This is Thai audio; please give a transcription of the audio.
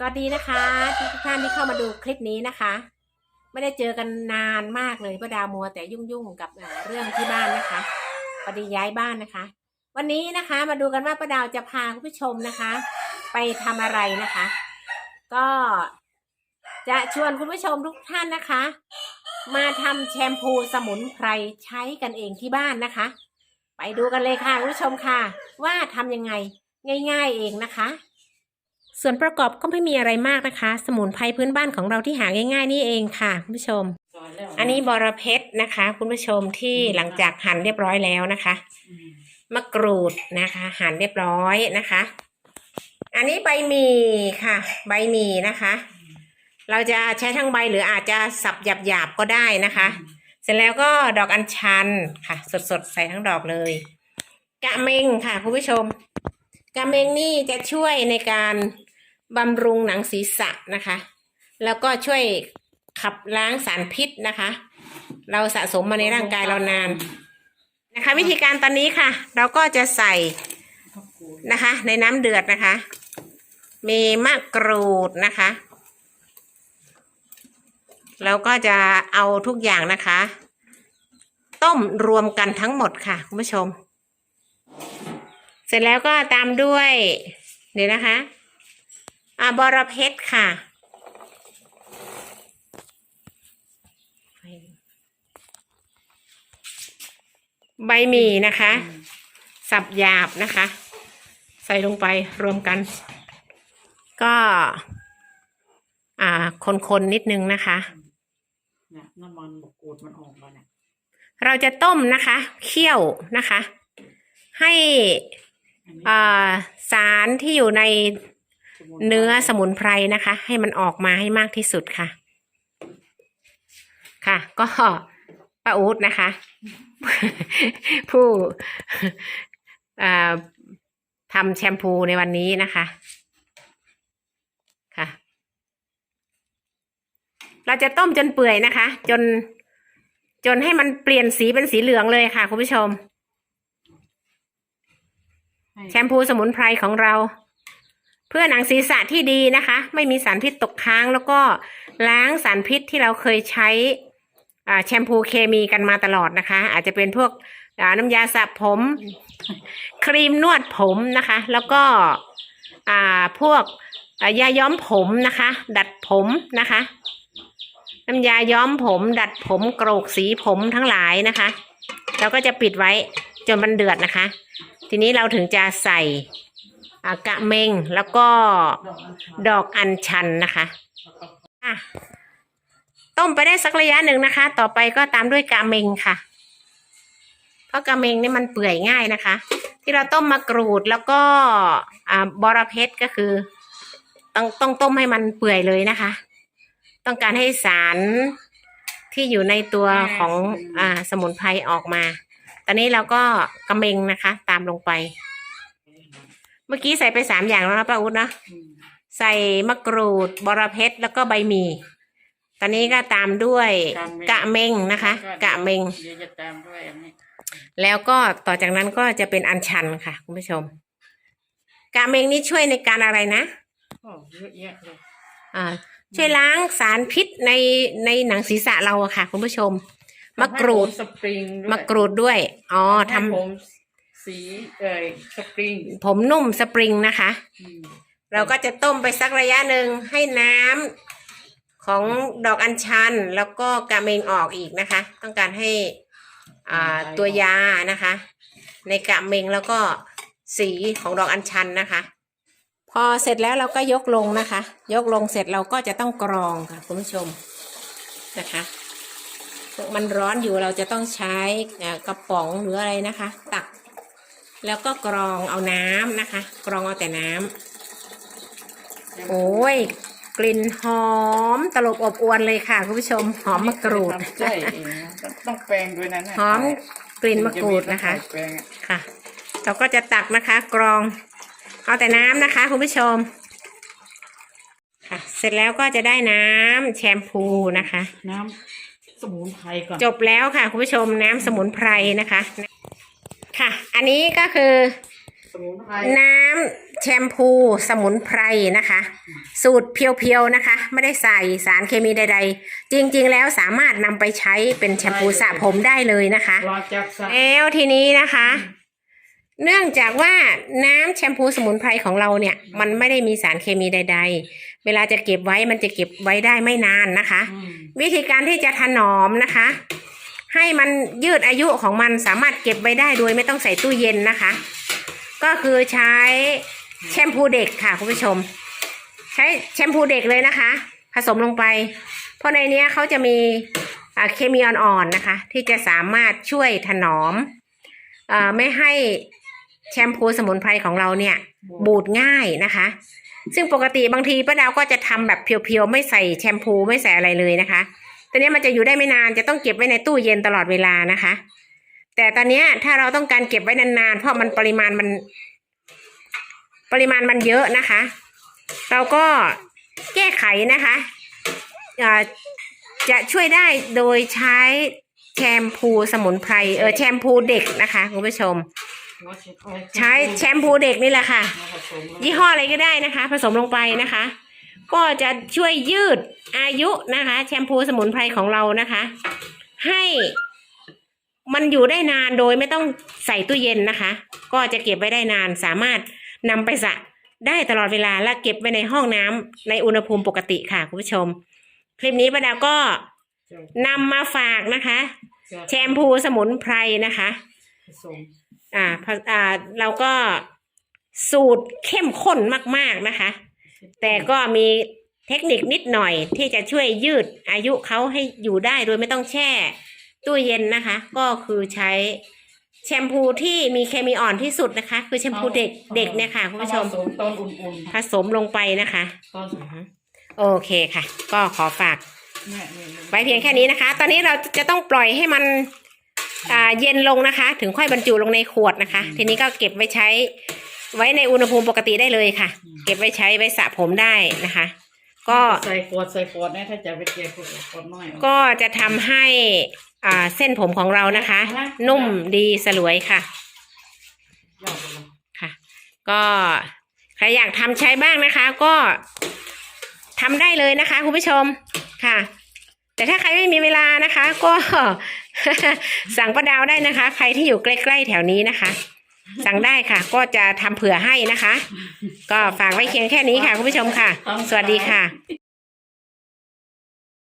สวัสดีนะคะทุกท่านที่เข้ามาดูคลิปนี้นะคะ ไม่ได้เจอกันนานมากเลยป้าดาวมัวแต่ยุ่งๆกับเรื่องที่บ้านนะคะพอดีย้ายบ้านนะคะ วันนี้นะคะมาดูกันว่าป้าดาวจะพาคุณผู้ชมนะคะ ไปทำอะไรนะคะ ก็จะชวนคุณผู้ชมทุกท่านนะคะ มาทำแชมพูสมุนไพรใช้กันเองที่บ้านนะคะ ไปดูกันเลยค่ะคุณผู้ชมค่ะ ว่าทำยังไงง่าย ๆเองนะคะ ส่วนประกอบก็ไม่มีอะไรมากนะคะ สมุนไพรพื้นบ้านของเราที่หาง่าย ๆ นี่เองค่ะคุณผู้ชม อันนี้บอระเพ็ดนะคะ คุณผู้ชมที่หลังจากหั่นเรียบร้อยแล้วนะคะมะกรูดนะคะ หั่นเรียบร้อยนะคะ อันนี้ใบหมี่ค่ะ ใบหมี่นะคะ เราจะใช้ทั้งใบหรืออาจจะสับหยาบๆก็ได้นะคะ เสร็จแล้วก็ดอกอัญชันค่ะ สดๆใส่ทั้งดอกเลยกะเมงค่ะคุณผู้ชมกะเมงนี่จะช่วยในการ บำรุงหนังศีรษะนะคะ แล้วก็ช่วยขับล้างสารพิษนะคะ เราสะสมมาในร่างกายเรานานนะคะ วิธีการตอนนี้ค่ะ เราก็จะใส่นะคะ ในน้ำเดือดนะคะ มีมะกรูดนะคะแล้วก็จะเอาทุกอย่างนะคะ ต้มรวมกันทั้งหมดค่ะคุณผู้ชม เสร็จแล้วก็ตามด้วย เดี๋ยวนะคะ อ่าบอระเพ็ดค่ะ ใบหมี่นะคะ สับหยาบนะคะ ใส่ลงไปรวมกัน ก็ อ่า คนๆนิดนึงนะคะเนี่ยน้ำมันกรูดมันออกแล้วเนี่ยเราจะต้มนะคะ เคี่ยวนะคะ ให้อันนี้อ่าสารที่อยู่ในสมุไพร เนื้อสมุนไพรนะคะ ให้มันออกมาให้มากที่สุดค่ะ ค่ะ ก็ป้าอูดนะคะ ผู้อ่าทำแชมพูในวันนี้นะคะค่ะ เราจะต้มจนเปื่อยนะคะ จนจนให้มันเปลี่ยนสีเป็นสีเหลืองเลยค่ะ คุณผู้ชมให้แชมพูสมุนไพรของเรา เพื่อหนังศีรษะที่ดีนะคะ ไม่มีสารพิษตกค้างแล้วก็ล้างสารพิษที่เราเคยใช้อ่าแชมพูเคมีกันมาตลอดนะคะ อาจจะเป็นพวกอ่าน้ำยาสระผม ครีมนวดผมนะคะ แล้วก็อ่าพวกอ่ายาย้อมผมนะคะ ดัดผมนะคะ น้ำยาย้อมผม ดัดผมโกรกสีผมทั้งหลายนะคะเราก็จะปิดไว้จนมันเดือดนะคะ ทีนี้เราถึงจะใส่อ่า กะเมงแล้วก็ดอกอัญชันนะคะอะต้มไปได้สักระยะหนึ่งนะคะ ต่อไปก็ตามด้วยกะเมงค่ะ เพราะกะเมงนี่มันเปื่อยง่ายนะคะ ที่เราต้มมะกรูดแล้วก็บอระเพ็ดก็คือ ต้องต้องต้มให้มันเปื่อยเลยนะคะ ต้องการให้สารที่อยู่ในตัวของอสมุนไพรออกมา ตอนนี้เราก็กะเมงนะคะ ตามลงไป เมื่อกี้ใส่ไปสามอย่างแล้วนะป้าอุ๊ดนะอืมใส่มะกรูดบอระเพ็ดแล้วก็ใบหมี่ตอนนี้ก็ตามด้วยกะเมงนะคะ กะเมง เดี๋ยวจะตามด้วยอันนี้แล้วก็ต่อจากนั้นก็จะเป็นอัญชันค่ะคุณผู้ชม กะเมงนี่ช่วยในการอะไรนะโอ้เยอะแยะเลยอ่าช่วยล้างสารพิษในในหนังศีรษะเราอะค่ะ คุณผู้ชมมะกรูดทำให้ผมสปริงด้วยมะกรูดด้วย อ๋อทำให้ผม สีเอ่ยสปริงผมนุ่มสปริงนะคะอืมเราก็จะต้มไปสักระยะหนึ่งให้น้ำของดอกอัญชัน แล้วก็กะเมงออกอีกนะคะ ต้องการให้อ่าตัวยานะคะ ในกะเมงแล้วก็สีของดอกอัญชันนะคะ พอเสร็จแล้วเราก็ยกลงนะคะ ยกลงเสร็จเราก็จะต้องกรองค่ะคุณผู้ชมนะคะมันร้อนอยู่เราจะต้องใช้อ่ากระป๋องหรืออะไรนะคะ ตัก แล้วก็กรองเอาน้ำนะคะ กรองเอาแต่น้ำโอ้ย กลิ่นหอมตลบอบอวนเลยค่ะคุณผู้ชมหอมมะกรูดทำใช่เองนะต้องต้องแปรงด้วยนะเนี่ยหอมกลิ่นมะกรูดนะคะแปรงอะค่ะ เราก็จะตักนะคะ กรองเอาแต่น้ำนะคะคุณผู้ชม ค่ะ เสร็จแล้วก็จะได้น้ำแชมพูนะคะ น้ำสมุนไพรก่อนจบแล้วค่ะคุณผู้ชมน้ำสมุนไพรนะคะ ค่ะ อันนี้ก็คือสมุนไพรน้ำแชมพูสมุนไพรนะคะ สูตรเพียวๆนะคะ ไม่ได้ใส่สารเคมีใด ๆ จริงๆแล้วสามารถนำไปใช้เป็นแชมพูสระผมได้เลยนะคะรอจากสระแล้วทีนี้นะคะ เนื่องจากว่าน้ำแชมพูสมุนไพรของเราเนี่ย มันไม่ได้มีสารเคมีใด ๆ เวลาจะเก็บไว้มันจะเก็บไว้ได้ไม่นานนะคะอืมวิธีการที่จะถนอมนะคะ ให้มันยืดอายุของมันสามารถเก็บไว้ได้โดยไม่ต้องใส่ตู้เย็นนะคะ ก็คือใช้แชมพูเด็กค่ะคุณผู้ชม ใช้แชมพูเด็กเลยนะคะ ผสมลงไป เพราะในนี้เขาจะมีอ่าเคมีอ่อนๆนะคะ ที่จะสามารถช่วยถนอมอาไม่ให้แชมพูสมุนไพรของเราเนี่ย บูดง่ายนะคะ ซึ่งปกติบางทีป้าดาวก็จะทำแบบเพียวๆ ไม่ใส่แชมพูไม่ใส่อะไรเลยนะคะ ตอนนี้มันจะอยู่ได้ไม่นานจะต้องเก็บไว้ในตู้เย็นตลอดเวลานะคะ แต่ตอนนี้ถ้าเราต้องการเก็บไว้นานๆเพราะมันปริมาณมัน ปริมาณมันเยอะนะคะ เราก็แก้ไขนะคะจะช่วยได้โดยใช้แชมพูสมุนไพรเออแชมพูเด็กนะคะคุณผู้ชม ใช้แชมพูเด็กนี่แหละค่ะ ยี่ห้ออะไรก็ได้นะคะ ผสมลงไปนะคะ ก็จะช่วยยืดอายุนะคะ แชมพูสมุนไพรของเรานะคะ ให้มันอยู่ได้นานโดยไม่ต้องใส่ตู้เย็นนะคะ ก็จะเก็บไว้ได้นานสามารถนำไปสระได้ตลอดเวลาและเก็บไว้ในห้องน้ำในอุณหภูมิปกติค่ะคุณผู้ชม คลิปนี้ป้าดาวก็นำมาฝากนะคะ แชมพูสมุนไพรนะคะผสมอ่าพออ่าเราก็สูตรเข้มข้นมาก ๆนะคะ แต่ก็มีเทคนิคนิดหน่อยที่จะช่วยยืดอายุเขาให้อยู่ได้โดยไม่ต้องแช่ ตู้เย็นนะคะ ก็คือใช้แชมพูที่มีเคมีอ่อนที่สุดนะคะ คือแชมพูเด็กเด็กเนี่ยค่ะคุณผู้ชมผสมตอนอุ่นผสมลงไปนะคะๆตอนอือฮึโอเคค่ะ ก็ขอฝากเนี่ยเนี่ยเนี่ยไว้เพียงแค่นี้นะคะ ตอนนี้เราจะต้องปล่อยให้มันอ่าเย็นลงนะคะ ถึงค่อยบรรจุลงในขวดนะคะ ทีนี้ก็เก็บไว้ใช้ ไว้ในอุณหภูมิปกติได้เลยค่ะ เก็บไว้ใช้ไว้สระผมได้นะคะ ก็ใส่ขวดใส่ขวดเนี่ยถ้าจะไปเก็บขวดขวดน้อยก็จะทำให้อ่าเส้นผมของเรานะคะ นุ่มดีสลวยค่ะ ยอดเลยค่ะก็ใครอยากทำใช้บ้างนะคะ ก็ทำได้เลยนะคะคุณผู้ชมค่ะ แต่ถ้าใครไม่มีเวลานะคะ ก็ สั่งป้าดาวได้นะคะ ใครที่อยู่ใกล้ ๆ แถวนี้นะคะ สั่งได้ค่ะ ก็จะทำเผื่อให้นะคะ ก็ฝากไว้เพียงแค่นี้ค่ะคุณผู้ชมค่ะ สวัสดีค่ะ